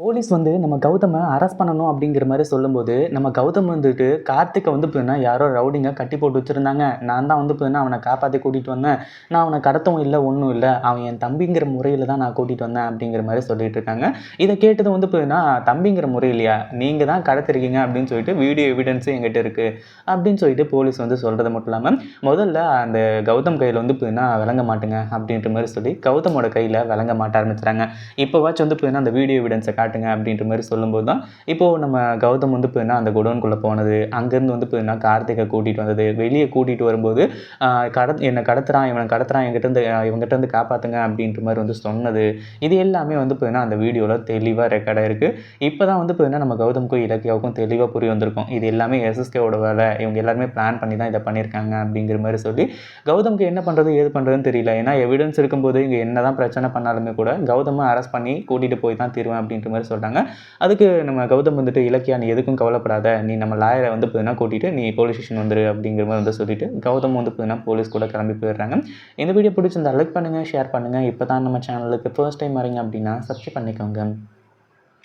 Police வந்து நம்ம கௌதமை arrest பண்ணணும் அப்படிங்கிற மாதிரி சொல்லும்போது நம்ம கௌதம் வந்துட்டு கார்த்திகை வந்து பார்த்தீங்கன்னா யாரோ ரவுடிங்க கட்டி போட்டு வச்சுருந்தாங்க. நான் தான் வந்து பார்த்தீங்கன்னா அவனை காப்பாற்றி கூட்டிகிட்டு வந்தேன். நான் அவனை கடத்தவும் இல்லை ஒன்றும் இல்லை. அவன் என் தம்பிங்கிற முறையில் தான் நான் கூட்டிகிட்டு வந்தேன் அப்படிங்கிற மாதிரி சொல்லிட்டு இருக்காங்க. இதை கேட்டது வந்து பார்த்தீங்கன்னா தம்பிங்கிற முறையிலையா? நீங்கள் தான் கடத்திருக்கீங்க அப்படின்னு சொல்லிட்டு வீடியோ எவிடன்ஸும் எங்கிட்ட இருக்குது அப்படின்னு சொல்லிட்டு போலீஸ் வந்து சொல்கிறது மட்டும் இல்லாமல் முதல்ல அந்த கௌதம் கையில் வந்து பார்த்தீங்கன்னா விளங்க மாட்டுங்க அப்படின்ற மாதிரி சொல்லி கௌதமோட கையில் விளங்க மாட்ட ஆரம்பிச்சுறாங்க இப்போவாச்சும் வந்து பார்த்தீங்கன்னா அந்த வீடியோ எவிடன்ஸை காட்டுங்க அப்படின்ற மாதிரி சொல்லும்போது தான் இப்போது நம்ம கௌதம் வந்து பார்த்தீங்கன்னா அந்த குடோன்குள்ளே போனது அங்கேருந்து வந்து பார்த்தீங்கன்னா கார்த்திகை கூட்டிகிட்டு வந்தது வெளியே கூட்டிகிட்டு வரும்போது கட என்னை கடத்துறான் இவனை கடத்துறான் என்கிட்டருந்து இவங்ககிட்டருந்து காப்பாற்றுங்க அப்படின்ற மாதிரி வந்து சொன்னது. இது எல்லாமே வந்து பார்த்தீங்கன்னா அந்த வீடியோவில் தெளிவாக ரெக்கார்ட் இருக்குது இப்போ தான் வந்து பார்த்தீங்கன்னா நம்ம கௌதம்க்கும் இலக்கியாவுக்கும் தெளிவாக புரிய வந்திருக்கும். இது எல்லாமே எஸ்எஸ்கேவோட வேலை. இவங்க எல்லாருமே பிளான் பண்ணி தான் இதை பண்ணியிருக்காங்க அப்படிங்கிற மாதிரி சொல்லி கௌதம்க்கு என்ன பண்ணுறது ஏது பண்ணுறதுன்னு தெரியல. ஏன்னா எவிடன்ஸ் இருக்கும்போது இங்கே என்ன தான் பிரச்சனை பண்ணாலுமே கூட கௌதமை அரெஸ்ட் பண்ணி கூட்டிகிட்டு போய் தான் தீருவேன் அப்படின்ற மாதிரி சொல்கிறாங்க அதுக்கு நம்ம கௌதம் வந்துட்டு இலக்கியா நீ எதுக்கும் கவலைப்படாத. நீ நம்ம லாயரை வந்து பார்த்தீங்கன்னா கூட்டிகிட்டு நீ போலீஸ் ஸ்டேஷன் வந்துரு அப்படிங்கிற மாதிரி வந்து சொல்லிட்டு கௌதம் வந்து பார்த்தீங்கன்னா போலீஸ் கூட கிளம்பி போயிடுறாங்க. இந்த வீடியோ பிடிச்சிருந்தா லைக் பண்ணுங்கள் ஷேர் பண்ணுங்கள் இப்போ தான் நம்ம சேனலுக்கு ஃபர்ஸ்ட் டைம் வரீங்க அப்படின்னா சப்ஸ்கிரைப் பண்ணிக்கோங்க.